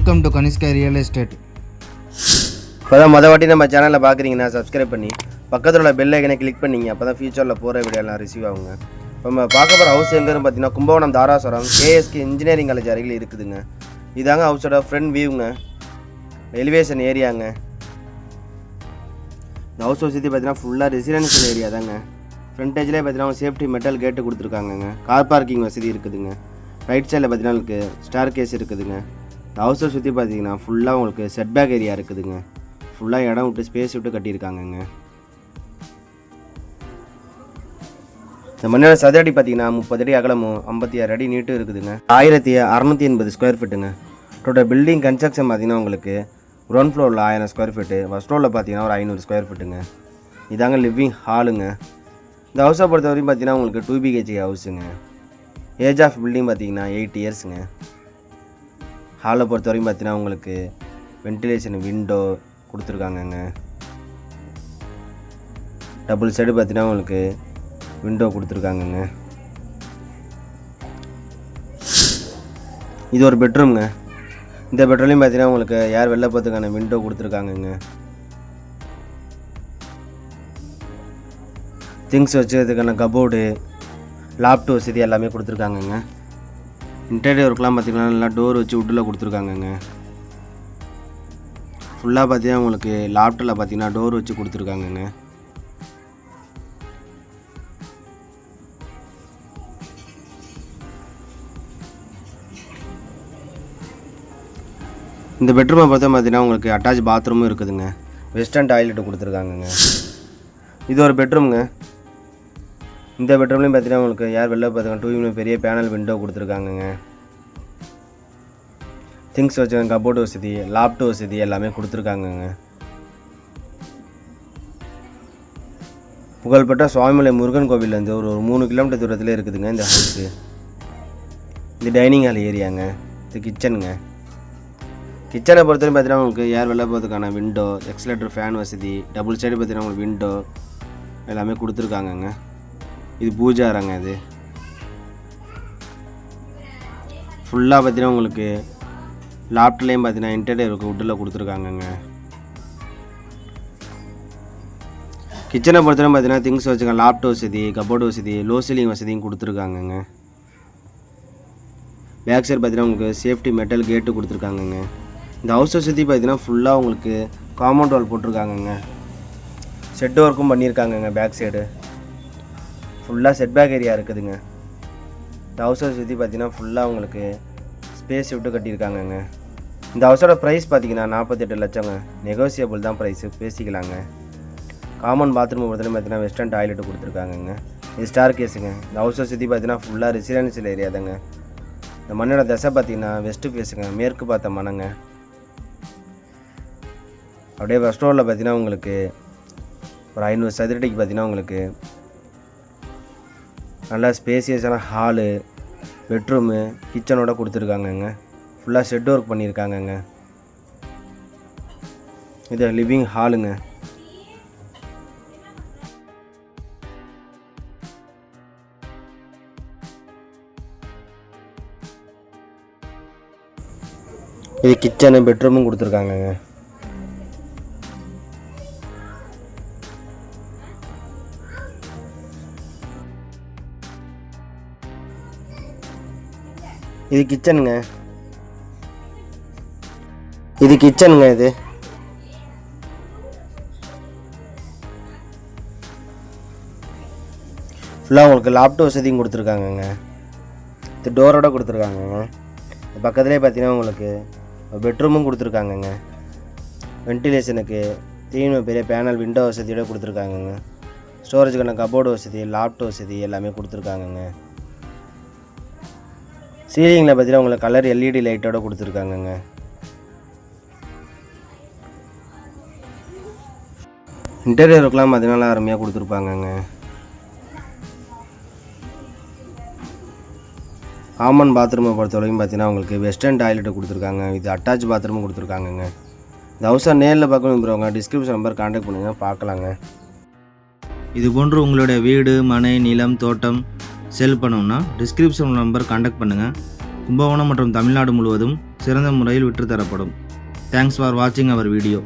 Welcome to Kanishka real estate இப்போ தான் மொதல் வாட்டி நம்ம சேனலில் பார்க்குறீங்கன்னா சப்ஸ்கிரைப் பண்ணி பக்கத்தில் உள்ள பெல் ஐக்கனை கிளிக் பண்ணிங்க அப்போ தான் ஃபியூச்சரில் போகிற வீடியோலாம் ரிசீவ் ஆகுங்க. இப்போ நம்ம பார்க்க போகிற ஹவுஸ் எங்கன்னு பார்த்தீங்கன்னா Kumbakonam Darasuram KSK engineering college அருகில் இருக்குதுங்க. இதாங்க ஹவுஸோட ஃப்ரண்ட் வியூங்க எலிவேஷன் ஏரியாங்க இந்த ஹவுஸ் வசதி பார்த்தீங்கன்னா ஃபுல்லாக ரெசிடென்ஷியல் ஏரியா தாங்க. ஃப்ரண்டேஜ்லேயே பார்த்தீங்கன்னா சேஃப்டி மெட்டல் கேட்டு கொடுத்துருக்காங்கங்க. கார் பார்க்கிங் வசதி இருக்குதுங்க. ரைட் சைடில் பார்த்தீங்கன்னா ஸ்டார் கேஸ் இருக்குதுங்க. ஹவுஸை சுற்றி பார்த்தீங்கன்னா ஃபுல்லாக உங்களுக்கு செட்பேக் ஏரியா இருக்குதுங்க. ஃபுல்லாக இடம் விட்டு ஸ்பேஸ் விட்டு கட்டியிருக்காங்கங்க. இந்த மண்ணோட சதுரடி பார்த்தீங்கன்னா முப்பது அடி அகலமும் ஐம்பத்தி ஆறு அடி நீட்டும் இருக்குதுங்க. ஆயிரத்தி அறநூற்றி எண்பது ஸ்கொயர் ஃபீட்டுங்க டோட்டல் பில்டிங் கன்ஸ்ட்ரக்ஷன் பார்த்தீங்கன்னா உங்களுக்கு கிரவுண்ட் ஃப்ளோரில் ஆயிரம் ஸ்கொயர் ஃபீட்டு ஃபஸ்ட் ஃப்ளோரில் பார்த்தீங்கன்னா ஒரு ஐநூறு ஸ்கொயர் ஃபீட்டுங்க இதாங்க லிவிங் ஹாலுங்க இந்த ஹவுஸை பொறுத்த வரைக்கும் பார்த்தீங்கன்னா உங்களுக்கு டூ பிஹெச்கே ஹவுஸுங்க ஏஜ் ஆஃப் பில்டிங் பார்த்தீங்கன்னா எயிட் இயர்ஸுங்க ஹாலை பொறுத்த வரைக்கும் பார்த்தீங்கன்னா உங்களுக்கு வென்டிலேஷன் விண்டோ கொடுத்துருக்காங்கங்க. டபுள் சைடு பார்த்தீங்கன்னா உங்களுக்கு விண்டோ கொடுத்துருக்காங்கங்க. இது ஒரு பெட்ரூம்ங்க இந்த பெட்ரூம்லையும் பார்த்தீங்கன்னா உங்களுக்கு யார் வெளில போகிறதுக்கான விண்டோ கொடுத்துருக்காங்கங்க. திங்ஸ் வச்சுக்கிறதுக்கான கபோர்டு லாப்டாப் வசதி எல்லாமே கொடுத்துருக்காங்கங்க. இன்டீரியர் ஒர்க்லாம் பார்த்தீங்கன்னா நல்லா டோர் வச்சு உட்டில் கொடுத்துருக்காங்கங்க. ஃபுல்லாக பார்த்தீங்கன்னா உங்களுக்கு லாப்டில் பார்த்தீங்கன்னா டோர் வச்சு கொடுத்துருக்காங்கங்க. இந்த பெட்ரூமை பார்த்தா பார்த்தீங்கன்னா உங்களுக்கு அட்டாச் பாத்ரூமும் இருக்குதுங்க. வெஸ்டர்ன் டாய்லெட்டு கொடுத்துருக்காங்கங்க. இது ஒரு பெட்ரூம்ங்க இந்த பெட்ரூம்லேயும் பார்த்தீங்கன்னா உங்களுக்கு யார் வெளில பார்த்துங்க டூ யூனிட் பெரிய பேனல் விண்டோ கொடுத்துருக்காங்கங்க. திங்ஸ் வச்சுக்க கபோர்டு வசதி லாப்டாப் வசதி எல்லாமே கொடுத்துருக்காங்கங்க. புகழ்பெற்ற சுவாமிமலை முருகன் கோவில்லேருந்து ஒரு ஒரு மூணு கிலோமீட்டர் தூரத்தில் இருக்குதுங்க இந்த ஹவுஸு இது டைனிங் ஹால் ஏரியாங்க இது கிச்சனுங்க கிச்சனை பொறுத்தவரைக்கும் பார்த்தீங்கன்னா உங்களுக்கு ஏர் வெளில போகிறதுக்கான விண்டோ எக்ஸலேட்டர் ஃபேன் வசதி டபுள் சைடு பார்த்தீங்கன்னா உங்களுக்கு விண்டோ எல்லாமே கொடுத்துருக்காங்கங்க. இது பூஜா அரங்க இது. ஃபுல்லாக பார்த்தீங்கன்னா உங்களுக்கு லாப்ட்லேயும் பார்த்தீங்கன்னா இன்டீரியர் உட்டில் கொடுத்துருக்காங்கங்க. கிச்சனை பொறுத்தவரை பார்த்தீங்கன்னா திங்ஸ் வச்சுக்க லாப்டாப் வசதி கபோர்டு வசதி லோ சீலிங் வசதியும் கொடுத்துருக்காங்கங்க. பேக் சைடு பார்த்தீங்கன்னா உங்களுக்கு சேஃப்டி மெட்டல் கேட்டு கொடுத்துருக்காங்கங்க. இந்த ஹவுஸ் வசதி பார்த்தீங்கன்னா ஃபுல்லாக உங்களுக்கு காம்பவுண்ட் வால் போட்டிருக்காங்கங்க. செட் ஒர்க்கும் பண்ணியிருக்காங்கங்க பேக் சைடு ஃபுல்லாக செட்பேக் ஏரியா இருக்குதுங்க. இந்த ஹவுஸை சுற்றி பார்த்தீங்கன்னா ஃபுல்லாக உங்களுக்கு ஸ்பேஸ் விட்டு கட்டியிருக்காங்கங்க. இந்த ஹவுஸோட ப்ரைஸ் பார்த்தீங்கன்னா நாற்பத்தெட்டு லட்சங்க. நெகோசியபிள் தான் ப்ரைஸு பேசிக்கலாங்க. காமன் பாத்ரூம் பொறுத்தவரை பார்த்தீங்கன்னா வெஸ்டர்ன் டாய்லெட் கொடுத்துருக்காங்கங்க. இது ஸ்டார் கேஸுங்க இந்த ஹவுஸை சுற்றி பார்த்தீங்கன்னா ஃபுல்லாக ரெசிடென்சியல் ஏரியா தாங்க. இந்த மண்ணோட தசை பார்த்தீங்கன்னா வெஸ்ட்டு ஃபேஸுங்க மேற்கு பார்த்த மனங்க அப்படியே ஃபஸ்ட் ஸ்டோரில் பார்த்தீங்கன்னா உங்களுக்கு ஒரு ஐநூறு சதுரடிக்கு பார்த்தீங்கன்னா உங்களுக்கு நல்லா ஸ்பேசியஸான ஹாலு பெட்ரூமு கிச்சனோட கொடுத்துருக்காங்கங்க. ஃபுல்லாக ஷெட் ஒர்க் பண்ணியிருக்காங்கங்க இது லிவிங் ஹாலுங்க இது கிச்சனு பெட்ரூமும் கொடுத்துருக்காங்கங்க. இது கிச்சனுங்க. இது கிச்சனுங்க இது. ஃபுல்லாக உங்களுக்கு லாப்டாப் வசதியும் கொடுத்துருக்காங்கங்க. இது டோரோட கொடுத்துருக்காங்கங்க. பக்கத்துலேயே பார்த்தீங்கன்னா உங்களுக்கு பெட்ரூமும் கொடுத்துருக்காங்கங்க. வென்டிலேஷனுக்கு தீனு பெரிய பேனல் விண்டோ வசதியோட கொடுத்துருக்காங்கங்க. ஸ்டோரேஜுக்கான கபோர்டு வசதி லாப்டாப் வசதி எல்லாமே கொடுத்துருக்காங்கங்க. சீலிங்கில் பார்த்தீங்கன்னா உங்களுக்கு கலர் எல்இடி லைட்டோட கொடுத்துருக்காங்கங்க. இன்டீரியர் ஒர்க்லாம் பார்த்தீங்கன்னா அருமையாக கொடுத்துருப்பாங்கங்க. காமன் பாத்ரூமை பொறுத்த வரைக்கும் பார்த்தீங்கன்னா உங்களுக்கு வெஸ்டர்ன் டாய்லெட்டு கொடுத்துருக்காங்க. இது அட்டாச் பாத்ரூமும் கொடுத்துருக்காங்கங்க. இந்த ஹவுஸாக நேரில் பார்க்கணும் விரும்புகிறவங்க டிஸ்கிரிப்ஷன் நம்பர் காண்டாக்ட் பண்ணுங்கள் பார்க்கலாங்க. இது போன்று உங்களுடைய வீடு மனை நிலம் தோட்டம் சேல் பண்ணணும்னா டிஸ்கிரிப்ஷன் நம்பர் காண்டாக்ட் பண்ணுங்கள் கும்பகோணம் மற்றும் தமிழ்நாடு முழுவதும் சிறந்த முறையில் விற்றுத்தரப்படும். தேங்க்ஸ் ஃபார் வாட்சிங் அவர் வீடியோ